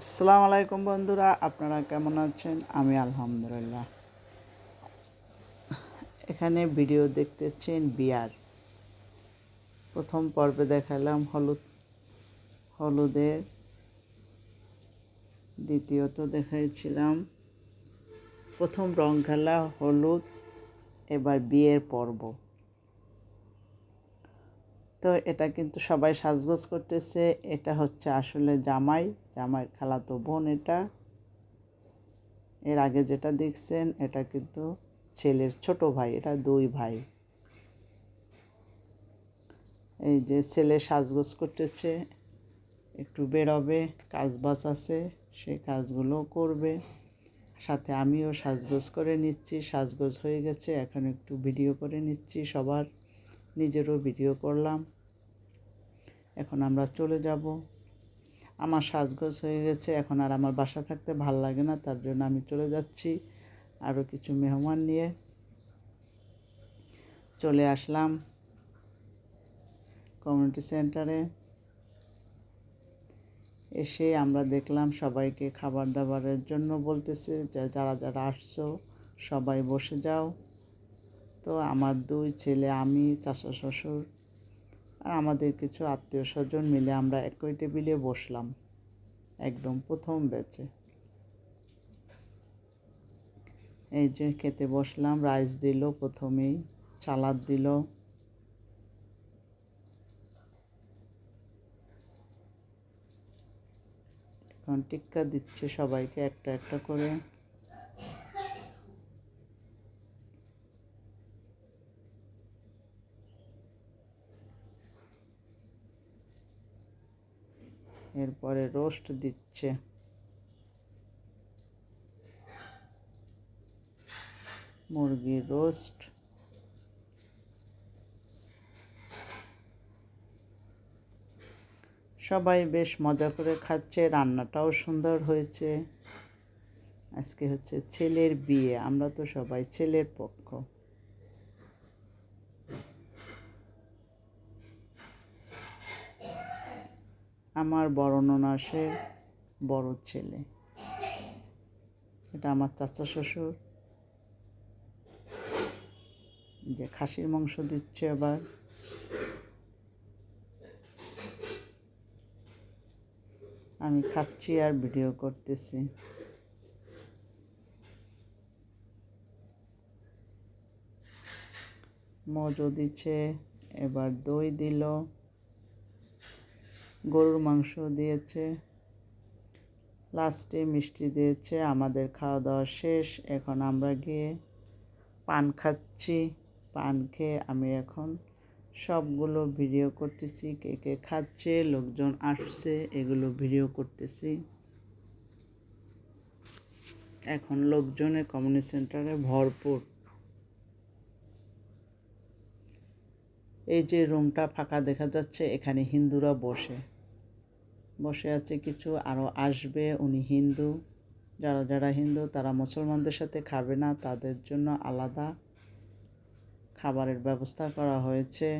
আসসালামু আলাইকুম বন্ধুরা, আপনারা কেমন আছেন? আমি আলহামদুলিল্লাহ। এখানে ভিডিও দেখতেছেন বিয়ার। প্রথম পর্বে দেখালাম হলুদ, হলুদের। দ্বিতীয়ত দেখাইছিলাম প্রথম রং খেলা হলুদ, এবার বিয়ের পর্ব। তো এটা কিন্তু সবাই সাজগোজ করতেছে। এটা হচ্ছে আসলে জামাই জামাই খালাতো বোন এটা। এর আগে যেটা দেখছেন, এটা কিন্তু ছেলের ছোট ভাই, এটা দুই ভাই। এই যে ছেলে সাজগোজ করতেছে, একটু বেরোবে কাজ বাজ আছে সেই কাজগুলো করবে। সাথে আমিও সাজগোজ করে নিচ্ছি, সাজগোজ হয়ে গেছে, এখন একটু ভিডিও করে নিচ্ছি সবার। নিজেরও ভিডিও করলাম। এখন আমরা চলে যাব। আমার সাজগোজ হয়ে গেছে, এখন আর আমার বাসা থাকতে ভালো লাগে না, তার জন্য আমি চলে যাচ্ছি আরও কিছু মেহমান নিয়ে। চলে আসলাম কমিউনিটি সেন্টারে এসে আমরা দেখলাম সবাইকে খাবার দাবারের জন্য বলতেছে যারা যারা আসছো সবাই বসে যাও। তো আমার দুই ছেলে, আমি, চাচা, শ্বশুর আর আমাদের কিছু আত্মীয় স্বজন মিলে আমরা একই টেবিলে বসলাম, একদম প্রথম ব্যাচে। এই যে খেতে বসলাম, রাইস দিল প্রথমেই চালাদ দিল। এখন টিক্কা দিচ্ছে সবাইকে একটা একটা করে। এরপরে রোস্ট দিচ্ছে। মুরগির রোস্ট। সবাই বেশ মজা করে খাচ্ছে, রান্নাটাও সুন্দর হয়েছে। আজকে হচ্ছে ছেলের বিয়ে, আমরা তো সবাই ছেলের পক্ষ। আমার বড় বড় ছেলে। এটা আমার চাচা শ্বশুর। যে খাসির মাংস দিচ্ছে আবার। আমি খাচ্ছি আর ভিডিও করতেছি। মজো দিচ্ছে, এবার দই দিল। গরুর মাংস দিয়েছে, লাস্টে মিষ্টি দিয়েছে, আমাদের খাওয়া দাওয়া শেষ, এখন আমরা গিয়ে পান খাচ্ছি। পান খেয়ে আমি এখন সবগুলো ভিডিও করতেছি, কে কে খাচ্ছে, লোকজন আসছে, এগুলো ভিডিও করতেছি। এখন লোকজনে কমিউনিটি সেন্টারে ভরপুর। এই যে রুমটা ফাঁকা দেখা যাচ্ছে, এখানে হিন্দুরা বসে। বসে আছে কিছু আরও আসবে উনি হিন্দু। যারা যারা হিন্দু, তারা মুসলমানদের সাথে খাবে না, তাদের জন্য আলাদা খাবারের ব্যবস্থা করা হয়েছে।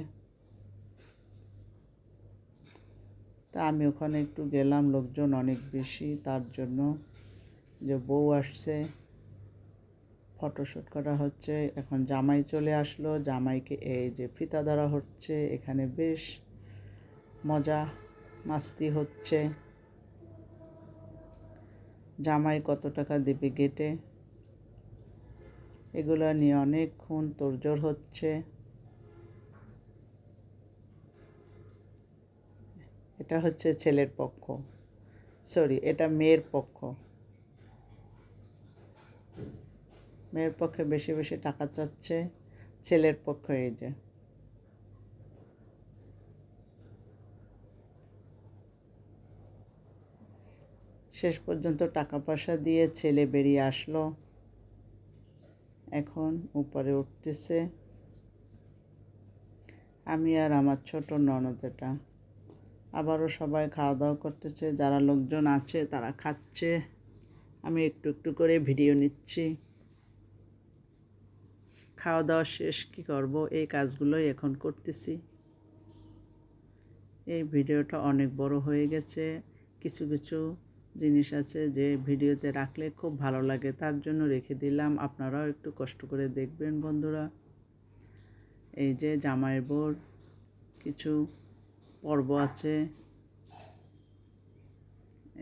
তা আমি ওখানে একটু গেলাম, লোকজন অনেক বেশি, তার জন্য যে বউ আসছে। ফটোশ্যুট করা হচ্ছে। এখন জামাই চলে আসলো। জামাইকে এই যে ফিতা ধরা হচ্ছে। এখানে বেশ মজা মাস্তি হচ্ছে। জামাই কত টাকা দেবে গেটে? এগুলো নিয়ে অনেকক্ষণ তোড়জোড় হচ্ছে। এটা হচ্ছে ছেলের পক্ষ। সরি এটা মেয়ের পক্ষ। মেয়ের পক্ষে বেশি বেশি টাকা চাচ্ছে, ছেলের পক্ষ এই যে। শেষ পর্যন্ত টাকা পয়সা দিয়ে ছেলে বেরিয়ে আসলো। এখন উপরে উঠতেছে। আমি আর আমার ছোট ননদ এটা। আবারও সবাই খাওয়া দাওয়া করতেছে। যারা লোকজন আছে তারা খাচ্ছে। আমি একটু একটু করে ভিডিও নিচ্ছি। খাওয়া দাওয়া শেষ, কী করব? এই কাজগুলোই এখন করতেছি। এই ভিডিওটা অনেক বড় হয়ে গেছে। কিছু কিছু জিনিস আছে যে ভিডিওতে রাখলে খুব ভালো লাগে, তার জন্য রেখে দিলাম। আপনারাও একটু কষ্ট করে দেখবেন বন্ধুরা। এই যে জামাইয়ের বোর কিছু পর্ব আছে।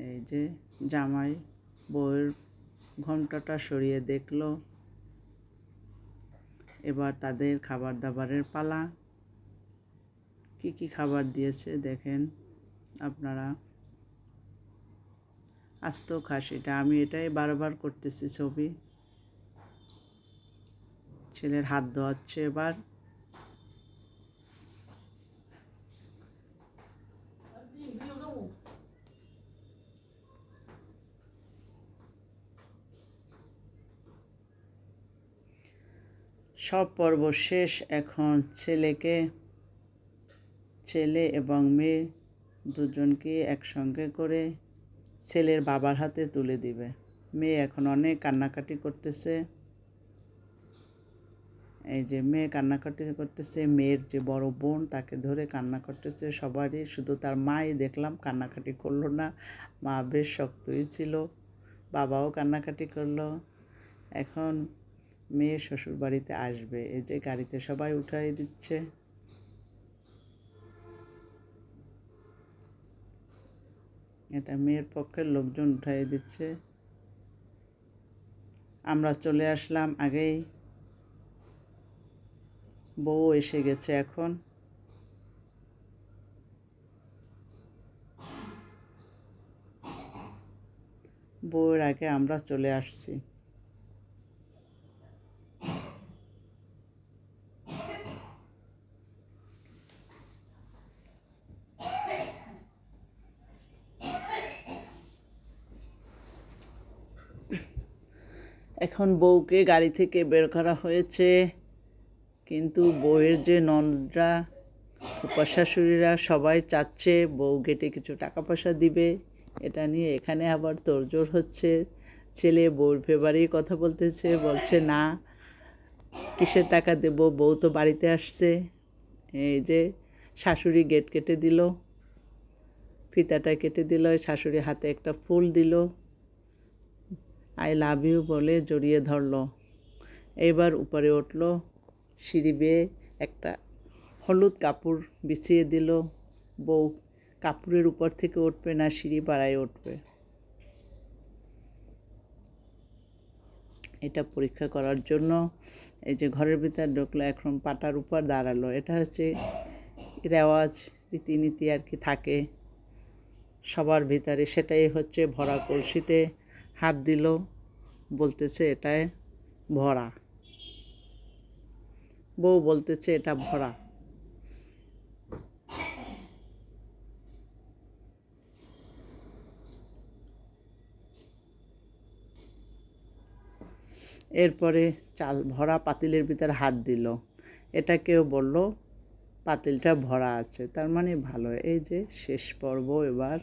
এই যে জামাই বউয়ের ঘন্টাটা সরিয়ে দেখল। এবার তাদের খাবার দাবারের পালা। কি কি খাবার দিয়েছে দেখেন আপনারা। আস্ত খাসিটা আমি এটাই বারবার করতেছি ছবি। ছেলের হাত ধোয়াচ্ছে এবার। সব পর্ব শেষ। এখন ছেলেকে, ছেলে এবং মেয়ে দুজনকে একসঙ্গে করে ছেলের বাবার হাতে তুলে দিবে। মেয়ে এখন অনেক কান্নাকাটি করতেছে। এই যে মেয়ে কান্নাকাটি করতেছে, মেয়ের যে বড় বোন তাকে ধরে কান্না করতেছে সবারই। শুধু তার মাই দেখলাম কান্নাকাটি করল না, মা বেশ শক্তই ছিল, বাবাও কান্নাকাটি করল। এখন মেয়ে শ্বশুর বাড়িতে আসবে। এই যে গাড়িতে সবাই উঠাই দিচ্ছে। এটা মেয়ের পক্ষের লোকজন উঠাই দিচ্ছে। আমরা চলে আসলাম আগেই। বউ এসে গেছে এখন। বউয়ের আগে আমরা চলে আসছি। এখন বউকে গাড়ি থেকে বের করা হয়েছে। কিন্তু বউয়ের যে ননদরা ফুপা শাশুড়িরা সবাই চাচ্ছে বউ গেটে কিছু টাকা পয়সা দিবে। এটা নিয়ে এখানে আবার তোড়জোড় হচ্ছে। ছেলে বউর ফেভারেই কথা বলতেছে, বলছে, না, কিসের টাকা দেব? বউ তো বাড়িতে আসছে। এই যে শাশুড়ি গেট কেটে দিল, ফিতাটা কেটে দিল শাশুড়ি হাতে একটা ফুল দিল। আই লাভ ইউ বলে জড়িয়ে ধরলো। এবার উপরে উঠল, সিঁড়ি বেয়ে একটা হলুদ কাপড় বিছিয়ে দিল। বউ, কাপড়ের উপর থেকে উঠবে না, সিঁড়ি পাড়ায় উঠবে। এটা পরীক্ষা করার জন্য এই যে ঘরের ভিতর ঢুকলো, এখন পাটার উপর দাঁড়াল। এটা হচ্ছে রেওয়াজ, রীতিনীতি আর কি থাকে। সবার ভিতরে সেটাই হচ্ছে ভরা কলসিতে। হাত দিল, বলতেছে, এটায় ভরা। বউ বলতেছে, এটা ভরা। এরপরে চাল, ভরা পাতিলের ভিতরে হাত দিল। এটা কেউ বলল, পাতিলটা ভরা আছে। তার মানে ভালো। এই যে শেষ পর্ব এবার।